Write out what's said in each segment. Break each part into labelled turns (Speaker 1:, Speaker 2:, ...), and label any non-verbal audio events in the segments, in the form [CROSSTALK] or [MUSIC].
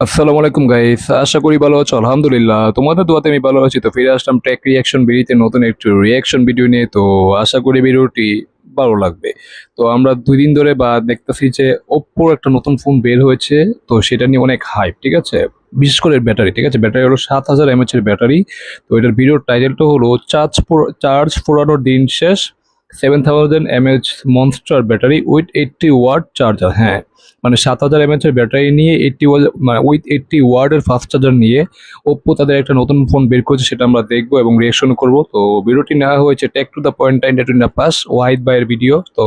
Speaker 1: আসসালামু আলাইকুম গাইস আশা করি ভালো আছো, আলহামদুলিল্লাহ। তোমাদের দোয়াতে আমি ভালো আছি। তো ফিরে আসলাম টেক রিয়াকশন ভিডিওতে নতুন একটু রিয়াকশন ভিডিও নিয়ে। তো আশা করি ভিডিওটি ভালো লাগবে। তো আমরা দুই দিন ধরে বা দেখতেছি যে ওপ্পোর একটা নতুন ফোন বের হয়েছে। তো সেটা নিয়ে অনেক হাইপ ঠিক আছে? বিশেষ করে ব্যাটারি, ঠিক আছে? ব্যাটারি হলো সাত হাজার এমএচ এর ব্যাটারি। তো এটার ভিডিওর টাইটেলটা হলো চার্জ চার্জ ফোরানোর দিন শেষ। Seven thousand MH monster battery with eighty watt charger হ্যাঁ। মানে সাত হাজার এমএচ এর ব্যাটারি নিয়ে এইটটি মানে উইথ এইটটি ওয়ার্ডের ফাস্ট চার্জার নিয়ে ওপ্পো তাদের একটা নতুন ফোন বের করেছে, সেটা আমরা দেখব এবং রিয়েকশন করব। তো ভিডিওটি নেওয়া হয়েছে tech to the point time to the pass wide বাইয়ের ভিডিও তো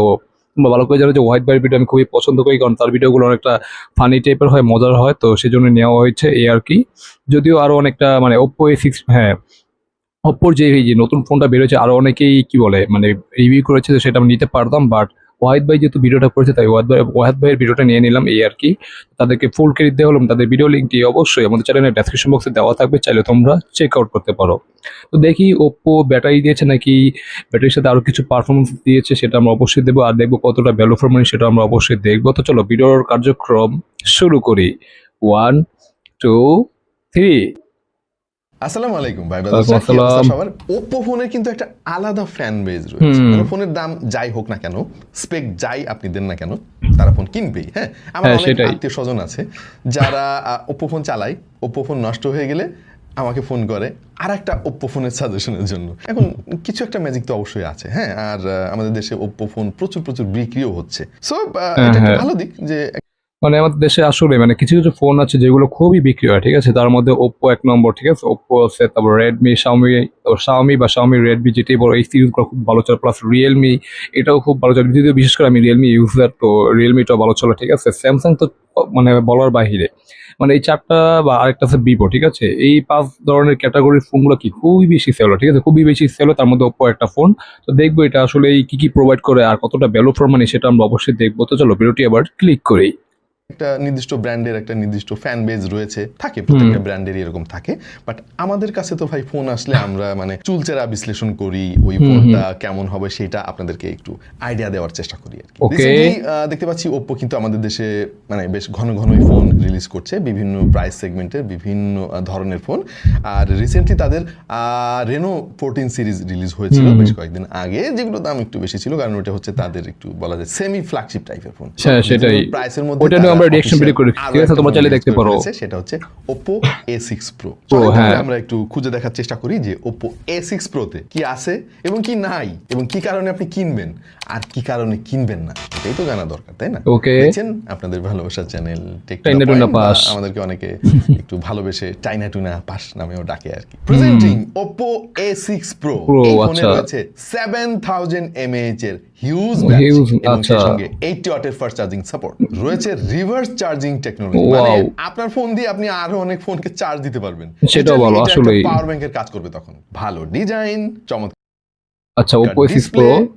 Speaker 1: তোমরা ভালো করে জানো যে ওয়াইড বাইয়ের ভিডিও আমি খুবই পছন্দ করি, কারণ তার ভিডিওগুলো অনেকটা ফানি টাইপের হয়, মজার হয়। তো সেই জন্য নেওয়া হয়েছে এই আর কি। যদিও আরও অনেকটা মানে ওপ্পো এ সিক্স হ্যাঁ। ওপ্পোর যে এই যে নতুন ফোনটা বেরোচ্ছে আরও অনেকেই কি বলে মানে রিভিউ করেছে তো সেটা আমি নিতে পারতাম বাট ওয়াহিদ ভাই যেহেতু ভিডিওটা করেছে, তাই ওয়াহিদ ভাই, ওয়াহিদ ভাইয়ের ভিডিওটা নিয়ে নিলাম এই আর কি। তাদেরকে ফুল ক্রেডিট দেওয়া হলো, তাদের ভিডিও লিঙ্কটি অবশ্যই আমাদের চ্যানেলের ডেসক্রিপশন বক্সে দেওয়া থাকবে, চাইলে তোমরা চেক আউট করতে পারো। তো দেখি ওপ্পো ব্যাটারি দিয়েছে নাকি ব্যাটারির সাথে আরও কিছু পারফরমেন্স দিয়েছে সেটা আমরা অবশ্যই দেবো, আর দেখব কতটা ভ্যালু ফর মানি সেটা আমরা অবশ্যই দেখব। তো চলো ভিডিওর কার্যক্রম শুরু করি। ওয়ান টু থ্রি
Speaker 2: আসসালামু আলাইকুম ভাই সবার? ওপ্পো ফোনের কিন্তু একটা আলাদা ফ্যান বেজ রয়েছে। মানে ফোনের দাম যাই হোক না কেন স্পেক যাই আপনি দেন না কেন তারা ফোন কিনবেই হ্যাঁ? আমার
Speaker 1: হ্যাঁ,
Speaker 2: অনেক আত্মীয় স্বজন আছে যারা ওপ্পো ফোন চালায় ওপ্পো ফোন নষ্ট হয়ে গেলে আমাকে ফোন করে। আর একটা ওপ্পো ফোনের সাজেশনের জন্য। এখন কিছু একটা ম্যাজিক তো অবশ্যই আছে হ্যাঁ? আর আমাদের দেশে ওপ্পো ফোন প্রচুর প্রচুর বিক্রিও হচ্ছে। সো এটা
Speaker 1: হ্যাঁ।
Speaker 2: ভালো দিক যে
Speaker 1: মানে আমাদের দেশে আসলে মানে কিছু কিছু ফোন আছে যেগুলো খুবই বিক্রি হয়, ঠিক আছে? তার মধ্যে ওপ্পো এক নম্বর, ঠিক আছে? ওপ্পো আছে, তারপর রেডমি শাওমি শাওমি বা শাওমি রেডমি যেটাই বড় এই সিরিজগুলো খুব ভালো চলে। প্লাস রিয়েলমি এটাও খুব ভালো চলে। যদিও বিশেষ করে আমি রিয়েলমি ইউজার তো রিয়েলমিটাও ভালো চলে, ঠিক আছে? স্যামসাং তো মানে বলার বাহিরে। মানে এই চারটা বা আরেকটা আছে ভিভো ঠিক আছে? এই পাঁচ ধরনের ক্যাটাগরির ফোনগুলো কি? খুবই বেশি সেল ঠিক আছে? খুবই বেশি সেল তার মধ্যে ওপ্পো একটা ফোন তো দেখব এটা আসলে এই কি কি প্রোভাইড করে আর কতটা ভ্যালু ফর মানি সেটা আমরা অবশ্যই দেখব। তো চলো ভিডিওটি আবার ক্লিক করি।
Speaker 2: একটা নির্দিষ্ট ব্র্যান্ডের একটা নির্দিষ্ট ফ্যান বেজ রয়েছে থাকে প্রত্যেকটা ব্র্যান্ডেরই এরকম থাকে বাট আমাদের কাছে তো ভাই ফোন আসলে আমরা মানে চুলচেরা বিশ্লেষণ করি ওই ফোনটা কেমন হবে সেটা আপনাদেরকে একটু আইডিয়া দেওয়ার চেষ্টা করি আর কি। দেখতে পাচ্ছি ওপ্পো কিন্তু আমাদের দেশে মানে বেশ ঘন ঘনই ফোন রিলিজ করছে বিভিন্ন প্রাইস সেগমেন্টের বিভিন্ন ধরনের ফোন আর রিসেন্টলি তাদের রেনো ফোরটিন সিরিজ রিলিজ হয়েছিল বেশ কয়েকদিন আগে যেগুলো দাম একটু বেশি ছিল কারণ ওটা হচ্ছে তাদের একটু বলা যায় সেমি ফ্ল্যাগশিপ টাইপের ফোন
Speaker 1: হ্যাঁ, সেটাই।
Speaker 2: প্রাইসের মধ্যে
Speaker 1: আমরা video করেছি,
Speaker 2: আরও
Speaker 1: ঠিক আছে? তোমরা চাইলে দেখতে পারো।
Speaker 2: সেটা হচ্ছে Oppo A6 Pro
Speaker 1: Pro, হ্যাঁ।
Speaker 2: আমরা একটু খুঁজে দেখার চেষ্টা করি যে Oppo A6 Pro তে কি আছে এবং কি নাই এবং কি কারণে আপনি কিনবেন আর কি কারণে কিনবেন না এটাই তো জানা দরকার তাই না
Speaker 1: Okay.
Speaker 2: দেখছেন আপনাদের ভালোবাসার চ্যানেল
Speaker 1: টাইনা টুনা পাস।
Speaker 2: আমাদেরকে অনেকে [LAUGHS] একটু ভালোবেসে টাইনা টুনা পাস নামেও ডাকে আর কি presenting Oppo A6 Pro
Speaker 1: Pro,
Speaker 2: এই ফোনে
Speaker 1: আচ্ছা।
Speaker 2: রয়েছে 7000 mAh এর হিউজ
Speaker 1: ব্যাটারি
Speaker 2: এবং সেই
Speaker 1: আচ্ছা।
Speaker 2: সঙ্গে 80 ওয়াটের ফাস্ট চার্জিং সাপোর্ট রয়েছে রিভার্স চার্জিং টেকনোলজি মানে আপনার ফোন দিয়ে আপনি আরও অনেক ফোনকে চার্জ দিতে পারবেন।
Speaker 1: সেটাও ভালো, আসলে
Speaker 2: পাওয়ার ব্যাংকের কাজ করবে তখন। ভালো ডিজাইন চমৎকার।
Speaker 1: আচ্ছা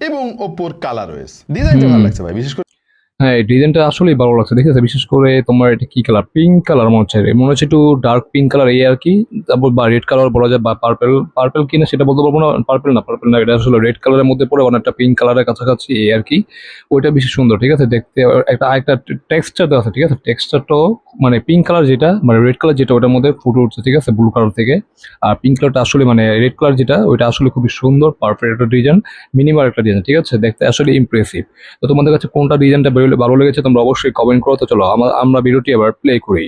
Speaker 2: এবং ওপোর কালার ডিজাইনটা ভালো লাগছে ভাই বিশেষ করে
Speaker 1: হ্যাঁ এই ডিজাইনটা আসলেই ভালো লাগছে। দেখেছে? বিশেষ করে তোমার এটা কি কালার পিঙ্ক কালার মনে হচ্ছে। মনে হচ্ছে একটু ডার্ক পিঙ্ক কালার এই আর কি। তারপর বা রেড কালার বলা যায় বা পার্পেল পার্পেল কিনা সেটা বলতে পারব না। পার্পেল না পার্পেল না, এটা আসলে রেড কালারের মধ্যে পড়ে অনেকটা পিঙ্ক কালারের কাছাকাছি এই আর কি। ওইটা বেশি সুন্দর, ঠিক আছে? দেখতে একটা একটা টেক্সচার দেওয়া আছে, ঠিক আছে? টেক্সচারটাও মানে পিঙ্ক কালার যেটা মানে রেড কালার যেটা ওটার মধ্যে ফুটে উঠছে, ঠিক আছে? ব্লু কালার থেকে। আর পিঙ্ক কালারটা আসলে মানে রেড কালার যেটা, ওইটা আসলে খুবই সুন্দর পারফেক্ট একটা ডিজাইন মিনিমাল একটা ডিজাইন ঠিক আছে? দেখতে আসলে ইমপ্রেসিভ তো তোমাদের কাছে কোনটা ডিজাইনটা বেরোলে ভালো লেগেছে তোমরা অবশ্যই কমেন্ট করো তো চলো আমরা ভিডিওটি আবার প্লে করি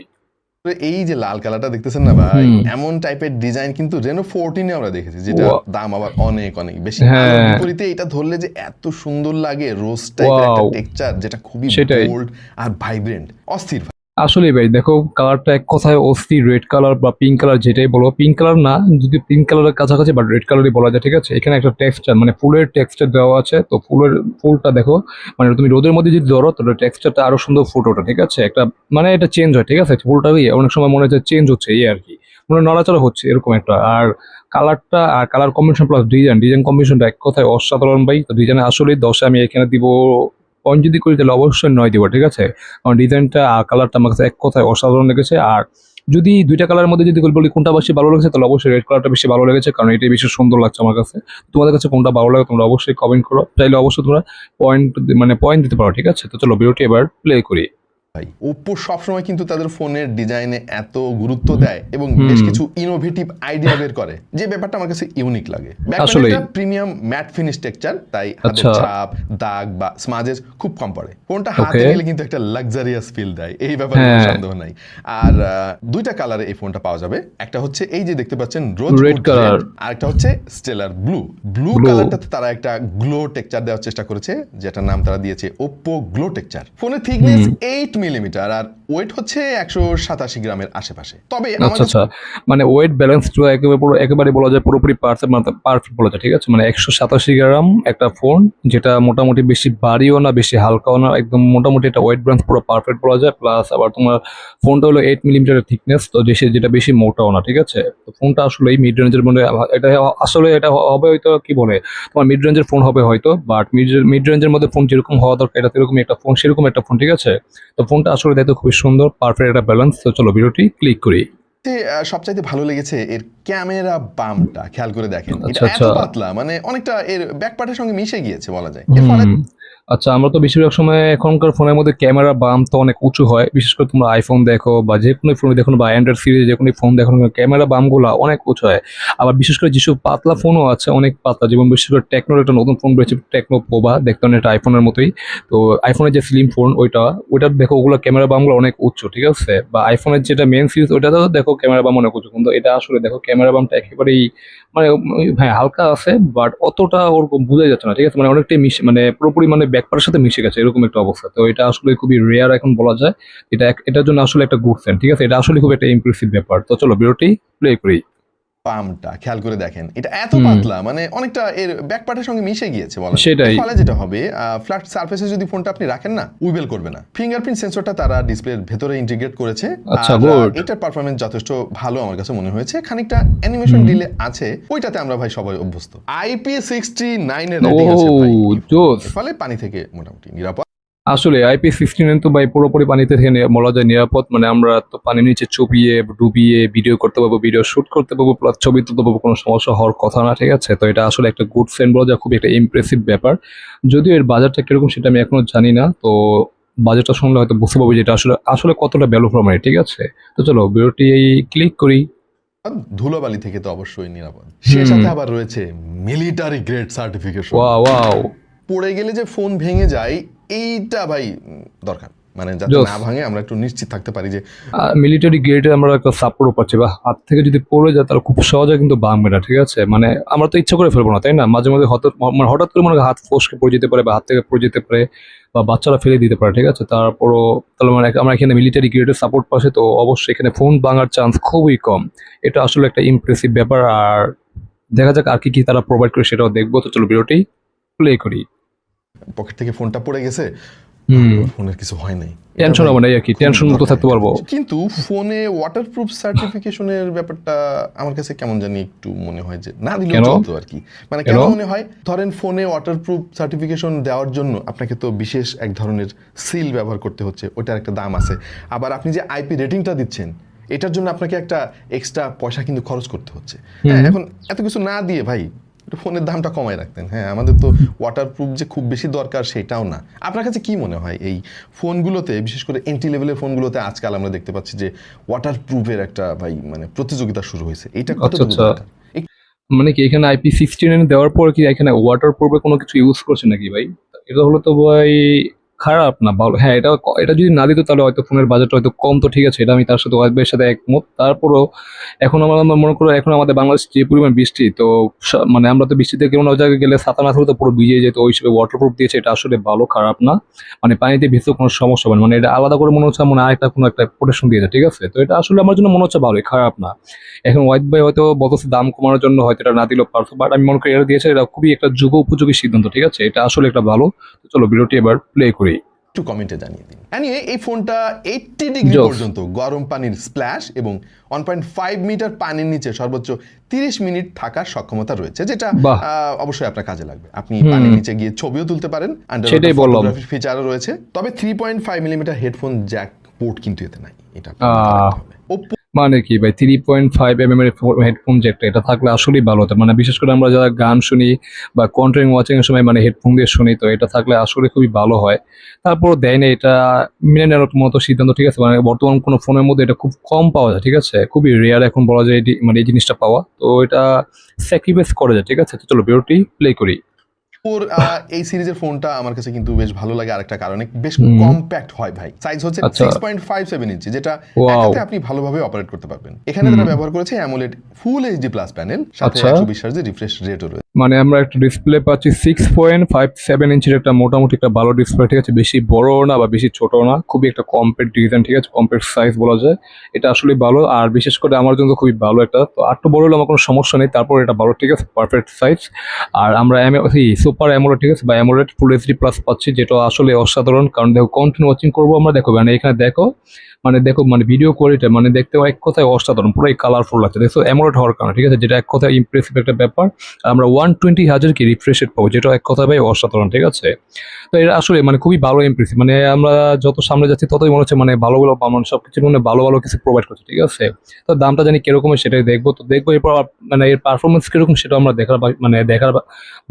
Speaker 2: এই যে লাল কালারটা দেখতেছেন না ভাই এমন টাইপের ডিজাইন কিন্তু রেনো ফোরটিনে আমরা দেখেছি যেটা দাম আবার অনেক অনেক বেশি
Speaker 1: হ্যাঁ।
Speaker 2: বিপরীতে এটা ধরলে যে এত সুন্দর লাগে রোজ টাইপের একটা. টেক্সচার যেটা খুবই। বোল্ড আর ভাইব্রেন্ট অস্থির।
Speaker 1: আসলে ভাই, দেখো কালারটা এক কথায় অস্থির রেড কালার বা পিঙ্ক কালার যেটাই বলো পিঙ্ক কালার না, যদি পিঙ্ক কালারের কাছাকাছি বাট রেড কালারই বলা যায়, ঠিক আছে? এখানে একটা টেক্সচার মানে ফুলের টেক্সচার দেওয়া আছে, তো ফুলের ফুলটা দেখো মানে তুমি রোদের মধ্যে যদি ধরো তো টেক্সচারটা আরও সুন্দর ফুটে ওঠে, ঠিক আছে? একটা মানে এটা চেঞ্জ হয়, ঠিক আছে? ফুলটাই অনেক সময় মনে হচ্ছে চেঞ্জ হচ্ছে এই আর কি। মনে নড়াচড়া হচ্ছে, এরকম একটা। আর কালারটা আর colour combination plus design design কম্বিনেশনটা এক কথায় অসাধারণ ভাই। তো ডিজাইনে আসলেই দশে আমি এখানে দিব পয়েন্ট যদি করি তাহলে অবশ্যই নয় দিব, ঠিক আছে? কারণ ডিজাইনটা আর কালারটা আমার কাছে এক কথায় অসাধারণ লেগেছে। আর যদি দুইটা কালারের মধ্যে যদি বলি কোনটা বেশি ভালো লেগেছে, তাহলে অবশ্যই রেড কালারটা বেশি ভালো লেগেছে, কারণ এটাই বেশি সুন্দর লাগছে আমার কাছে। তোমাদের কাছে কোনটা ভালো লাগে তোমরা অবশ্যই কমেন্ট করো। চাইলে অবশ্যই তোমরা পয়েন্ট মানে পয়েন্ট দিতে পারো, ঠিক আছে? তো চলো ভিডিওটি এবার প্লে করি।
Speaker 2: ভাই ওপ্পো সবসময় কিন্তু তাদের ফোনের ডিজাইনে এত গুরুত্ব দেয় এবং বেশ কিছু ইনোভেটিভ আইডিয়া বের করে যে ব্যাপারটা আমার কাছে ইউনিক লাগে। প্রিমিয়াম ম্যাট ফিনিশ টেক্সচার তাই হাতের
Speaker 1: আচ্ছা।
Speaker 2: ছাপ দাগ বা স্মাজেস খুব কম পড়ে ফোনটা হাতে. নিলে কিন্তু একটা লাক্সারিয়াস ফিল দেয় এই ব্যাপারে
Speaker 1: হ্যাঁ।
Speaker 2: সন্দেহ নাই আর দুইটা কালারে এই ফোনটা পাওয়া যাবে একটা হচ্ছে এই যে দেখতে পাচ্ছেন রোজ
Speaker 1: Red color.
Speaker 2: আর একটা হচ্ছে স্টেলার ব্লু ব্লু. কালারটাতে তারা একটা গ্লো টেক্সচার দেওয়ার চেষ্টা করেছে যেটার নাম তারা দিয়েছে ওপ্পো গ্লো টেক্সচার ফোনের থিকনেস এইট মিলিমিটার আর ওয়েট হচ্ছে একশো সাতাশি গ্রামের আশেপাশে। তবে
Speaker 1: আচ্ছা আচ্ছা। মানে ওয়েট ব্যালেন্সটা একেবারে পুরো একেবারে বলা যায় পুরোপুরি পারফেক্ট মানে পারফেক্ট বলা যায় ঠিক আছে? মানে একশো সাতাশি গ্রাম একটা ফোন যেটা মোটামুটি বেশি ভারীও না বেশি হালকাও না একদম মোটামুটি একটা ওয়েট ব্যালেন্স পুরো পারফেক্ট বলা যায়। প্লাস আবার তোমার ফোনটা হলো এইট মিলিমিটারের থিকনেস তো সে- যেটা বেশি মোটাও না ঠিক আছে? তো ফোনটা আসলে এই মিড রেঞ্জের মধ্যে এটা আসলে এটা হবে হয়তো কি বলে? তোমার মিড রেঞ্জের ফোন হবে হয়তো বাট মিড মিড রেঞ্জের মধ্যে ফোন যেরকম হওয়া দরকার এটা সেরকমই একটা ফোন সেরকম একটা ফোন ঠিক আছে? তো ফোনটা আসলে দেখতে খুবই সুন্দর পারফেক্ট একটা ব্যালেন্স তো চলো ভিডিওটি ক্লিক করি
Speaker 2: সবচাইতে ভালো লেগেছে এর ক্যামেরা বামটা খেয়াল করে দেখেন এটা
Speaker 1: আচ্ছা,
Speaker 2: এত
Speaker 1: আচ্ছা।
Speaker 2: পাতলা মানে অনেকটা এর ব্যাক পার্টের সঙ্গে মিশে গিয়েছে বলা যায় এর ফলে।
Speaker 1: আচ্ছা আমরা তো বেশিরভাগ সময় এখনকার ফোনের মধ্যে ক্যামেরা বাম তো অনেক উঁচু হয়। বিশেষ করে তোমরা আইফোন দেখো বা যে কোনো ফোন দেখো বা অ্যান্ড্রয়েড সিরিজ যে কোনো ফোন দেখো ক্যামেরা বামগুলো অনেক উঁচু হয়। আবার বিশেষ করে যেসব পাতলা ফোনও আছে, অনেক পাতলা, যেমন বিশেষ করে টেকনোর একটা নতুন ফোন বেরোচ্ছে টেকনো পোবা দেখতে অনেকটা আইফোনের মতোই। তো আইফোনের যে স্লিম ফোন ওইটা ওইটা দেখো, ওগুলো ক্যামেরা বামগুলো অনেক উঁচু, ঠিক আছে? বা আইফোনের যেটা মেন সিরিজ ওইটাতেও দেখো ক্যামেরা বাম অনেক উঁচু। কিন্তু এটা আসলে দেখো, ক্যামেরা বামটা একেবারেই মানে হ্যাঁ হালকা আছে বাট অতটা ওরকম বোঝা যাচ্ছে না, ঠিক আছে? মানে অনেকটাই মিশে মানে পুরোপুরি মানে ব্যাকপারের সাথে মিশে গেছে, এরকম একটা অবস্থা। তো এটা আসলে খুবই রেয়ার এখন বলা যায়। এটা এটার জন্য আসলে একটা গুড সাইন ঠিক আছে? এটা আসলে খুব একটা ইমপ্রেসিভ ব্যাপার। তো চলো বিরোটি প্লে করি।
Speaker 2: পামটা খেয়াল করে দেখেন। এটা এত পাতলা মানে অনেকটা এর ব্যাক পার্টের সঙ্গে মিশে গিয়েছে বলা
Speaker 1: সেটাই।
Speaker 2: ফলে যেটা হবে ফ্ল্যাট সারফেসে যদি ফোনটা আপনি রাখেন না উইবেল করবে না। ফিঙ্গারপ্রিন্ট সেন্সরটা তারা ডিসপ্লের ভেতরে ইন্টিগ্রেট করেছে।
Speaker 1: আচ্ছা,
Speaker 2: আর, এটার পারফরমেন্স যথেষ্ট ভালো আমার কাছে মনে হয়েছে। খানিকটা অ্যানিমেশন ডিলে আছে ওইটাতে আমরা ভাই সবাই অভ্যস্ত। আইপি সিক্সটি নাইনের রেটিং আছে ভাই।
Speaker 1: জোস
Speaker 2: ফলে পানি থেকে মোটামুটি নিরাপদ।
Speaker 1: আসলে আইপি সিক্সটিন তো ভাই পুরোপুরি পানিতে থেকে বলা যায় নিরাপদ। মানে আমরা তো পানির নিচে চুপিয়ে ডুবিয়ে ভিডিও করতে পারব ভিডিও শুট করতে পারব প্লাস ছবি তুলতে পারব কোনো সমস্যা হওয়ার কথা না ঠিক আছে? তো এটা আসলে একটা গুড সেন্ড বলা যায় খুবই একটা ইমপ্রেসিভ ব্যাপার। যদিও এর বাজারটা কীরকম সেটা আমি এখনও জানি না তো বাজারটা শুনলে হয়তো বুঝতে পারব যে এটা আসলে আসলে কতটা ভ্যালু ফর মানি ঠিক আছে? তো চলো ভিডিওটি ক্লিক করি।
Speaker 2: ধুলোবালি থেকে তো অবশ্যই নিরাপদ। সে সাথে আবার রয়েছে মিলিটারি গ্রেড সার্টিফিকেশন
Speaker 1: ওয়া ওয়াও
Speaker 2: পড়ে গেলে যে ফোন ভেঙে যায় এইটা ভাই দরকার। মানে যাতে না ভাঙে আমরা একটু নিশ্চিত থাকতে পারি যে
Speaker 1: মিলিটারি গ্রেডে আমরা একটা সাপোর্টও পাচ্ছি। বা হাত থেকে যদি পড়ে যায় তাহলে খুব সহজে কিন্তু ভাঙবে না ঠিক আছে? মানে আমরা তো ইচ্ছা করে ফেলব না তাই না? মাঝে মাঝে হঠাৎ মানে হঠাৎ করে মনে হয় হাত ফসকে পড়ে যেতে পারে বা হাত থেকে পড়ে যেতে পারে বা বাচ্চারা ফেলে দিতে পারে ঠিক আছে? তারপরও তাহলে মানে আমরা এখানে মিলিটারি গ্রেডের সাপোর্ট পাশে তো অবশ্যই এখানে ফোন ভাঙার চান্স খুবই কম। এটা আসলে একটা ইমপ্রেসিভ ব্যাপার। আর দেখা যাক আর কি কি তারা প্রোভাইড করে সেটাও দেখব। তো চলো ভিডিওটি প্লে করি।
Speaker 2: পকেট থেকে ফোনটা পড়ে গেছে ফোনের কিছু হয় নাই।
Speaker 1: টেনশন হবে না আর কি টেনশন মুক্ত থাকতে পারব।
Speaker 2: কিন্তু ফোনে ওয়াটারপ্রুফ সার্টিফিকেশনের ব্যাপারটা আমার কাছে কেমন জানি একটু মনে হয় যে না
Speaker 1: কেন?
Speaker 2: চলতো আর কি। মানে কেন
Speaker 1: কেন?
Speaker 2: মনে হয়? ধরেন ফোনে ওয়াটারপ্রুফ সার্টিফিকেশন দেওয়ার জন্য আপনাকে তো বিশেষ এক ধরনের সিল ব্যবহার করতে হচ্ছে ওটার একটা দাম আছে। আবার আপনি যে আইপি রেটিংটা দিচ্ছেন এটার জন্য আপনাকে একটা এক্সট্রা পয়সা কিন্তু খরচ করতে হচ্ছে। হ্যাঁ এখন এত কিছু না দিয়ে ভাই একটু ফোনের দামটা কমায় রাখতেন। হ্যাঁ আমাদের তো ওয়াটারপ্রুফ যে খুব বেশি দরকার সেটাও না। আপনার কাছে কি মনে হয় এই ফোনগুলোতে বিশেষ করে এন্ট্রি লেভেলের ফোনগুলোতে আজকাল আমরা দেখতে পাচ্ছি যে ওয়াটারপ্রুফের একটা ভাই মানে প্রতিযোগিতা শুরু হয়েছে। এটা কত
Speaker 1: আচ্ছা। মানে কি এখানে আইপি সিক্সটিন দেওয়ার পর কি এখানে ওয়াটার প্রুফে কোনো কিছু ইউজ করছে নাকি ভাই? এটা হলো তো ভাই খারাপ না, ভালো। হ্যাঁ এটা এটা যদি না দিত তাহলে হয়তো ফোনের বাজেটটা হয়তো কম, তো ঠিক আছে, এটা আমি তার সাথে ওয়াইফের সাথে একমত। তারপরও এখন আমার মনে করো, এখন আমাদের বাংলাদেশ যে পরিমাণ বৃষ্টি, তো মানে আমরা তো বৃষ্টিতে কোনো জায়গায় গেলে ছাতা না থাকলে তো পুরো ভিজে যেত, ওই হিসেবে ওয়াটার প্রুফ দিয়েছে, এটা আসলে ভালো, খারাপ না। মানে পানিতে ভিজতে কোনো সমস্যা হবে না। মানে এটা আলাদা করে মনে হচ্ছে, মনে আরেকটা কোনো একটা প্রোটেকশন দিয়েছে, ঠিক আছে? তো এটা আসলে আমার জন্য মনে হচ্ছে ভালোই, খারাপ না। এখন হোয়াইট ভাই হয়তো বলতেছে দাম কমানোর জন্য হয়তো এটা না দিলেও পারতো বাট আমি মনে করি এটা দিয়েছে, এটা খুবই একটা যুগ উপযোগী সিদ্ধান্ত, ঠিক আছে? এটা আসলে একটা ভালো। তো চলো ভিডিওটি এবার প্লে করি।
Speaker 2: একটু কমেন্টে জানিয়ে দিন। অ্যানিওয়ে এই ফোনটা এইটটি ডিগ্রি পর্যন্ত গরম পানির স্প্ল্যাশ এবং ওয়ান পয়েন্ট ফাইভ মিটার পানির নিচে সর্বোচ্চ তিরিশ মিনিট থাকার সক্ষমতা রয়েছে যেটা অবশ্যই আপনার কাজে লাগবে। আপনি পানির নিচে গিয়ে ছবিও তুলতে পারেন
Speaker 1: আন্ডার।
Speaker 2: ফিচারও রয়েছে। তবে three point five millimetre headphone jack port কিন্তু এতে নাই। এটা
Speaker 1: আহ। মানে কি ভাই? Three point five M M এর হেডফোন যে একটা এটা থাকলে আসলেই ভালো হতো। মানে বিশেষ করে আমরা যারা গান শুনি বা কন্টেন্ট ওয়াচিং এর সময় মানে হেডফোন দিয়ে শুনি, তো এটা থাকলে আসলে খুবই ভালো হয়। তারপর দেয় না, এটা মেনে নেওয়ার মতো সিদ্ধান্ত, ঠিক আছে? মানে বর্তমান কোনো ফোনের মধ্যে এটা খুব কম পাওয়া যায়, ঠিক আছে? খুবই রেয়ার এখন বলা যায় মানে এই জিনিসটা পাওয়া। তো এটা স্যাক্রিফাইস করা যায়, ঠিক আছে? তো চলো ভিডিওটি প্লে করি।
Speaker 2: ওর এই সিরিজের ফোনটা আমার কাছে কিন্তু বেশ ভালো লাগে আরেকটা কারণে। বেশ কম্প্যাক্ট হয় ভাই। সাইজ হচ্ছে। Six point five seven inch যেটা একসাথে আপনি ভালোভাবে অপারেট করতে পারবেন। এখানে তারা ব্যবহার করেছে AMOLED full HD plus panel সাথে
Speaker 1: আচ্ছা।
Speaker 2: একশো বিশ রিফ্রেশ রেটও রয়েছে।
Speaker 1: মানে আমরা একটা ডিসপ্লে পাচ্ছি সিক্স পয়েন্ট ফাইভ সেভেন ইঞ্চির একটা মোটামুটি একটা ভালো ডিসপ্লে ঠিক আছে? বেশি বড় না বা বেশি ছোট না, খুবই একটা কম্প্যাক্ট ডিজাইন ঠিক আছে? কম্প্যাক্ট সাইজ বলা যায়। এটা আসলে ভালো, আর বিশেষ করে আমার জন্য খুবই ভালো একটা। তো আটটু বড় হলে আমার কোনো সমস্যা নেই, তারপর এটা ভালো, ঠিক আছে? পারফেক্ট সাইজ আর আমরা সুপার অ্যামোলেড ঠিক আছে? বা অ্যামোলেড ফুল এইচডি প্লাস পাচ্ছি, যেটা আসলে অসাধারণ। কারণ দেখো কন্টিনিউ ওয়াচিং করব আমরা, দেখো মানে এখানে দেখো মানে দেখো মানে ভিডিও কোয়ালিটি মানে দেখতে এক কথায় অসাধারণ, পুরাই কালারফুল লাগছে। দেখো অ্যামোলেড হওয়ার কারণে, ঠিক আছে? যেটা এক কথায় ইমপ্রেসিভ একটা ব্যাপার। আমরা ওয়ান টোয়েন্টি হাজার কি রিফ্রেশ রেট পাবো, যেটা এক কথায় ভাই অসাধারণ, ঠিক আছে? তো এটা আসলে মানে খুবই ভালো ইমপ্রেসিভ মানে আমরা যত সামনে যাচ্ছি, ততই মনে হচ্ছে মানে ভালো ভালো মানে সব কিছু মানে ভালো ভালো কিছু প্রোভাইড করছে, ঠিক আছে? তো দামটা জানি কীরকম সেটাই দেখব। তো দেখব এরপর মানে এর পারফরমেন্স কীরকম সেটা আমরা দেখার মানে দেখার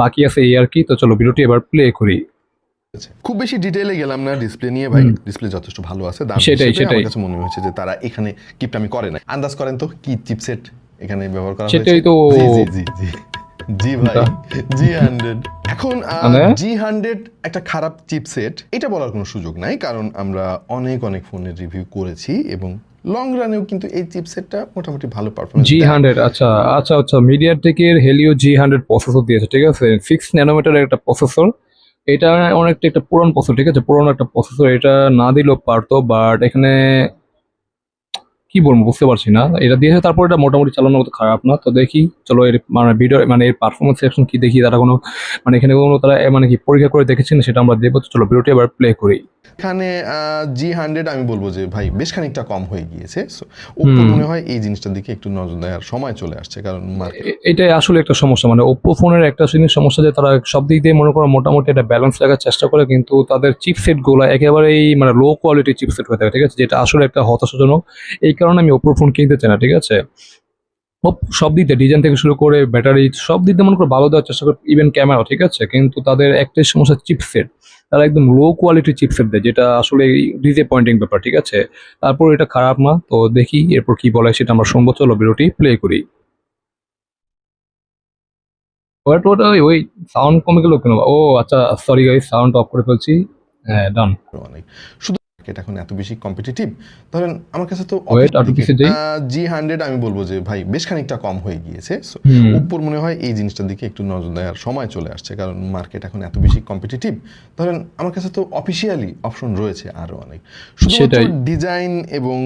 Speaker 1: বাকি আছে এই আর কি। তো চলো ভিডিওটি এবার প্লে করি।
Speaker 2: খুব বেশি ডিটেইলে গেলাম না ডিসপ্লে নিয়ে ভাই ডিসপ্লে যথেষ্ট ভালো আছে দাম
Speaker 1: সেটাই, সেটাই।
Speaker 2: আমার কাছে মনে হয়েছে যে তারা এখানে কিপটা আমি করে না আন্দাজ করেন তো কি চিপসেট এখানে ব্যবহার করা হয়েছে?
Speaker 1: সেটাই তো-
Speaker 2: জি জি জি জি। ভাই জি হান্ড্রেড এখন? জি হান্ড্রেড একটা খারাপ চিপসেট এটা বলার কোনো সুযোগ নাই কারণ আমরা অনেক অনেক ফোনের রিভিউ করেছি এবং লং রানেও কিন্তু এই চিপসেটটা মোটামুটি ভালো পারফরমেন্স
Speaker 1: জি হান্ড্রেড আচ্ছা আচ্ছা আচ্ছা মিডিয়া টেকের হেলিও জি হান্ড্রেড প্রসেসর দিয়েছে ঠিক আছে? সিক্স ন্যানোমিটারের একটা প্রসেসর এটা অনেকটা একটা পুরান প্রসেসর ঠিক আছে? পুরানো একটা প্রসেসর এটা না দিলেও পারতো বাট এখানে কি বলব, বুঝতে পারছি না। এটা দিয়েছে, তারপর এটা মোটামুটি চালানোর মতো খারাপ না। তো দেখি, চলো এর মানে ভিডিও মানে এর পারফরমেন্স সেকশন কি দেখি, তারা কোনো মানে এখানে কোনো তারা মানে কি পরীক্ষা করে দেখেছেন সেটা আমরা দেখব তো চলো ভিডিওটি এবার প্লে করি।
Speaker 2: এখানে জি হান্ড্রেড আমি বলব যে ভাই বেশ খানিকটা কম হয়ে গিয়েছে। ওপ্পো মনে হয় এই জিনিসটার দিকে একটু নজর দেওয়ার সময় চলে আসছে কারণ
Speaker 1: এটাই আসলে একটা সমস্যা। মানে ওপ্পো ফোনের একটা জিনিস সমস্যা যে তারা সব দিক দিয়ে মনে করো মোটামুটি একটা ব্যালেন্স রাখার চেষ্টা করে কিন্তু তাদের চিপসেটগুলো একেবারেই মানে লো কোয়ালিটির চিপসেট হয়ে থাকে ঠিক আছে? যেটা আসলে একটা হতাশাজনক। এই কারণে আমি ওপ্পো ফোন কিনতে চাই না ঠিক আছে? সব দিয়ে ডিজাইন থেকে শুরু করে ব্যাটারি সব দিয়ে মনে করো ভালো দেওয়ার চেষ্টা করে ইভেন ক্যামেরা ঠিক আছে? কিন্তু তাদের একটাই সমস্যা চিপসেট তারা একদম লো কোয়ালিটির চিপসেট দেয়, যেটা আসলে ডিসঅ্যাপয়েন্টিং ব্যাপার, ঠিক আছে? তারপর এটা খারাপ না, তো দেখি এরপর কি বলে সেটা আমরা শুনব। চলো ভিডিওটি প্লে করি। ওই- সাউন্ড কমে গেল কেন? ও আচ্ছা সরি সাউন্ড অফ করে ফেলছি। হ্যাঁ ডান
Speaker 2: শুধু মার্কেট এখন এত বেশি কম্পিটিটিভ ধরেন আমার কাছে তো। জি হান্ড্রেড আমি বলব যে ভাই বেশ খানিকটা কম হয়ে গিয়েছে। ওপ্পোর মনে হয় এই জিনিসটার দিকে একটু নজর দেওয়ার সময় চলে আসছে কারণ মার্কেট এখন এত বেশি কম্পিটিটিভ ধরেন আমার কাছে তো অফিসিয়ালি অপশন রয়েছে আরও অনেক। শুধুমাত্র ডিজাইন এবং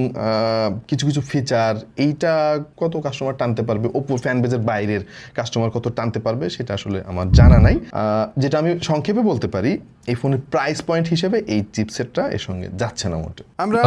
Speaker 2: কিছু কিছু ফিচার এইটা কত কাস্টমার টানতে পারবে? ওপো ফ্যান বেজের বাইরের কাস্টমার কত টানতে পারবে? সেটা আসলে আমার জানা নাই। যেটা আমি সংক্ষেপে বলতে পারি এই ফোনের প্রাইস পয়েন্ট হিসেবে এই চিপসেটটা এর সঙ্গে যাচ্ছে না মোটে।
Speaker 3: আমরা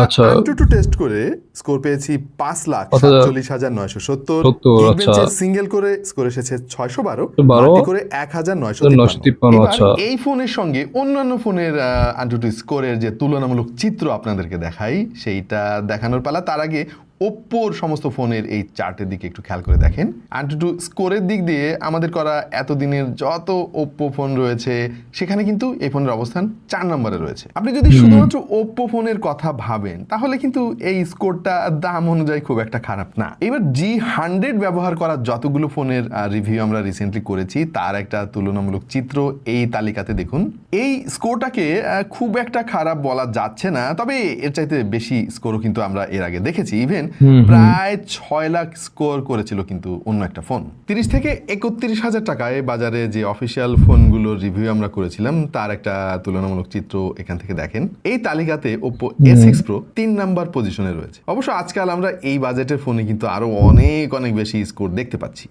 Speaker 1: টু
Speaker 3: টু টেস্ট করে স্কোর পেয়েছি পাঁচ লাখ সাতচল্লিশ হাজার নয়শো সত্তর।
Speaker 1: সত্তর, আচ্ছা।
Speaker 3: সিঙ্গেল করে স্কোর এসেছে ছয়শো বারো
Speaker 1: বারো,
Speaker 3: করে এক হাজার নয়শো
Speaker 1: তিপ্পান্ন। আচ্ছা।
Speaker 2: এই ফোনের সঙ্গে অন্যান্য ফোনের আন্টুটু স্কোরের যে তুলনামূলক চিত্র আপনাদেরকে দেখাই সেইটা দেখানোর পালা। তার আগে ওপ্পোর সমস্ত ফোনের এই চার্টের দিকে একটু খেয়াল করে দেখেন। আন্টুটু স্কোরের দিক দিয়ে আমাদের করা এতদিনের যত ওপ্পো ফোন রয়েছে সেখানে কিন্তু এই ফোনের অবস্থান চার নম্বরে রয়েছে। আপনি যদি শুধুমাত্র ওপ্পো ফোনের কথা ভাবেন তাহলে কিন্তু এই স্কোরটা দাম অনুযায়ী খুব একটা খারাপ না। এবার জি হান্ড্রেড ব্যবহার করা যতগুলো ফোনের রিভিউ আমরা রিসেন্টলি করেছি তার একটা তুলনামূলক চিত্র এই তালিকাতে দেখুন। এই স্কোরটাকে খুব একটা খারাপ বলা যাচ্ছে না তবে এর চাইতে বেশি স্কোরও কিন্তু আমরা এর আগে দেখেছি। ইভেন প্রায় ছয় লাখ স্কোর করেছিল কিন্তু অন্য একটা ফোন। তিরিশ থেকে একত্রিশ হাজার টাকায় বাজারে যে অফিসিয়াল ফোনগুলোর রিভিউ আমরা করেছিলাম তার একটা তুলনামূলক চিত্র এখান থেকে দেখেন। এই তালিকাতে ওপো এ সিক্স প্রো তিন নাম্বার পজিশনে রয়েছে। অবশ্য আজকাল আমরা এই বাজেটের ফোনে কিন্তু আরও অনেক অনেক বেশি স্কোর দেখতে পাচ্ছি।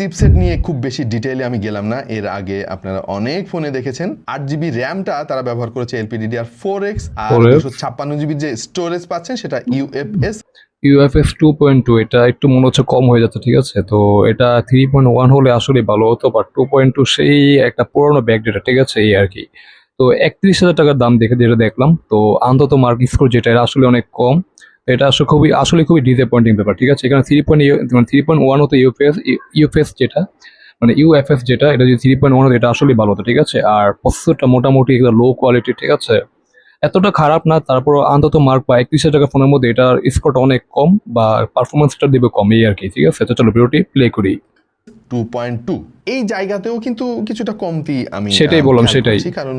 Speaker 2: চিপসেট নিয়ে খুব বেশি ডিটেইলে আমি গেলাম না। এর আগে আপনারা অনেক ফোনে দেখেছেন। আট জিবি র্যামটা তারা ব্যবহার করেছে এলপিডিডিআর ফোর এক্স আর দুশো ছাপ্পান্ন জিবির যে স্টোরেজ পাচ্ছেন সেটা UFS
Speaker 1: UFS two point two এটা একটু মনে হচ্ছে কম হয়ে যাচ্ছে, ঠিক আছে? তো এটা থ্রি পয়েন্ট ওয়ান হলে আসলে ভালো হতো বাট টু পয়েন্ট টু সেই একটা পুরোনো ব্যাগ ডেটা ঠিক আছে? এই আর কি। তো একত্রিশ হাজার টাকার দাম দেখে যেটা দেখলাম, তো অন্তত মার্ক স্কোর যেটা, এটা আসলে অনেক কম। এটা আসলে খুবই আসলে খুবই ডিসঅ্যাপয়েন্টিং ব্যাপার, ঠিক আছে? এখানে থ্রি পয়েন্ট মানে থ্রি পয়েন্ট ওয়ান হতো ইউপিএস ইউপিএস যেটা মানে ইউএফএস যেটা, এটা যদি থ্রি পয়েন্ট ওয়ান হতো, এটা আসলে ভালো হতো, ঠিক আছে? আর প্রসেসরটা মোটামুটি একটা লো কোয়ালিটি ঠিক আছে? এতটা খারাপ না তারপর অন্তত মার্ক বা একত্রিশ হাজার টাকা ফোনের মধ্যে এটার স্কোরটা অনেক কম বা পারফরমেন্সটা দেবে কম, এই আর কি, ঠিক আছে? তো চলো ভিডিওটি প্লে করি।
Speaker 2: টু পয়েন্ট টু এই জায়গাতেও কিন্তু কিছুটা কমতি আমি
Speaker 1: সেটাই বললাম, সেটাই।
Speaker 2: কারণ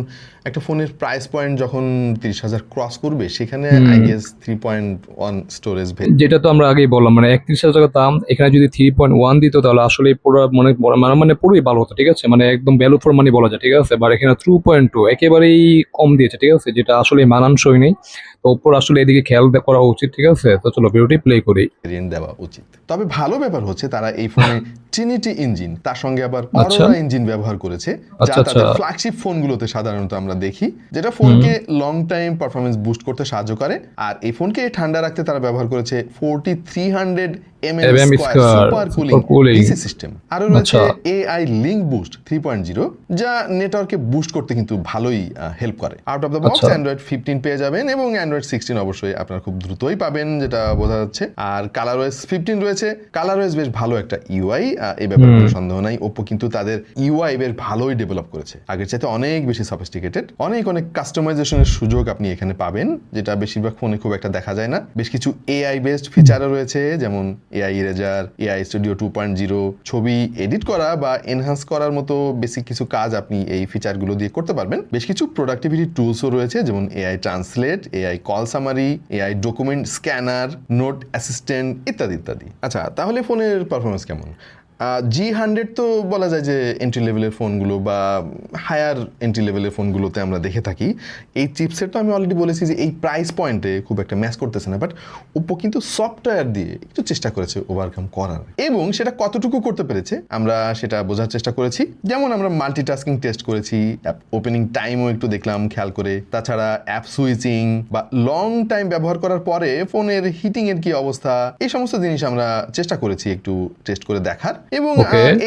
Speaker 2: একটা ফোনের প্রাইস পয়েন্ট যখন তিরিশ হাজার ক্রস করবে সেখানে। I guess three point one storage
Speaker 1: যেটা তো আমরা আগেই বললাম মানে একত্রিশ হাজার টাকা দাম এখানে যদি থ্রি পয়েন্ট ওয়ান দিত তাহলে আসলে পুরো মানে মানে মানে পুরোই ভালো হতো ঠিক আছে? মানে একদম ভ্যালু ফর মানি বলা যায় ঠিক আছে? বাট এখানে টু পয়েন্ট টু একেবারেই কম দিয়েছে ঠিক আছে? যেটা আসলে মানানসই নেই। ওপর আসলে এদিকে খেয়াল করা উচিত ঠিক আছে? তো চলো ভিডিওটি প্লে করি।
Speaker 2: ঋণ দেওয়া উচিত। তবে ভালো ব্যাপার হচ্ছে তারা এই ফোনে ট্রিনিটি ইঞ্জিন তার সঙ্গে আবার
Speaker 1: আচ্ছা।
Speaker 2: অরোরা ইঞ্জিন ব্যবহার করেছে যা
Speaker 1: আচ্ছা,
Speaker 2: তাদের
Speaker 1: আচ্ছা।
Speaker 2: ফ্ল্যাগশিপ ফোনগুলোতে সাধারণত আমরা দেখি যেটা ফোনকে লং টাইম পারফরমেন্স বুস্ট করতে সাহায্য করে। আর এই ফোনকে ঠান্ডা রাখতে তারা ব্যবহার করেছে forty three hundred M M square
Speaker 1: square
Speaker 2: super cooling DC system আরও রয়েছে
Speaker 1: আচ্ছা।
Speaker 2: এআই লিঙ্ক বুস্ট যা বুস্ট করতে কিন্তু ভালোই হেল্প করে। আউট অফ দ্য বক্স
Speaker 1: আচ্ছা।
Speaker 2: অ্যান্ড্রয়েড ফিফটিন পেয়ে যাবেন এবং অ্যান্ড্রয়েড অবশ্যই আপনারা খুব দ্রুতই পাবেন যেটা বোঝা যাচ্ছে। আর রয়েছে। বেশ ভালো একটা ইউআই এই ব্যাপারে কোনো সন্দেহ নাই। ওপ্পো কিন্তু তাদের ইউআই বেশ ভালোই ডেভেলপ করেছে। আগের চাইতে অনেক বেশি সফিস্টিকেটেড অনেক অনেক কাস্টমাইজেশনের সুযোগ আপনি এখানে পাবেন যেটা বেশিরভাগ ফোনে খুব একটা দেখা যায় না। বেশ কিছু এআই বেসড ফিচারও রয়েছে যেমন AI eraser AI studio two point zero ছবি এডিট করা বা এনহান্স করার মতো বেসিক কিছু কাজ আপনি এই ফিচারগুলো দিয়ে করতে পারবেন। বেশ কিছু প্রোডাক্টিভিটি টুলসও রয়েছে, যেমন AI translate AI call summary AI document scanner note assistant ইত্যাদি ইত্যাদি। আচ্ছা তাহলে ফোনের পারফরমেন্স কেমন? জি হান্ড্রেড তো বলা যায় যে এন্ট্রি লেভেলের ফোনগুলো বা হায়ার এন্ট্রি লেভেলের ফোনগুলোতে আমরা দেখে থাকি। এই চিপসেট তো আমি অলরেডি বলেছি যে এই প্রাইস পয়েন্টে খুব একটা ম্যাচ করতেছে না বাট ওপ্পো কিন্তু সফটওয়্যার দিয়ে একটু চেষ্টা করেছে ওভারকাম করার। এবং সেটা কতটুকু করতে পেরেছে আমরা সেটা বোঝার চেষ্টা করেছি। যেমন আমরা মাল্টিটাস্কিং টেস্ট করেছি ওপেনিং টাইমও একটু দেখলাম খেয়াল করে। তাছাড়া অ্যাপ সুইচিং বা লং টাইম ব্যবহার করার পরে ফোনের হিটিংয়ের কি অবস্থা, এই সমস্ত জিনিস আমরা চেষ্টা করেছি একটু টেস্ট করে দেখার। এবং.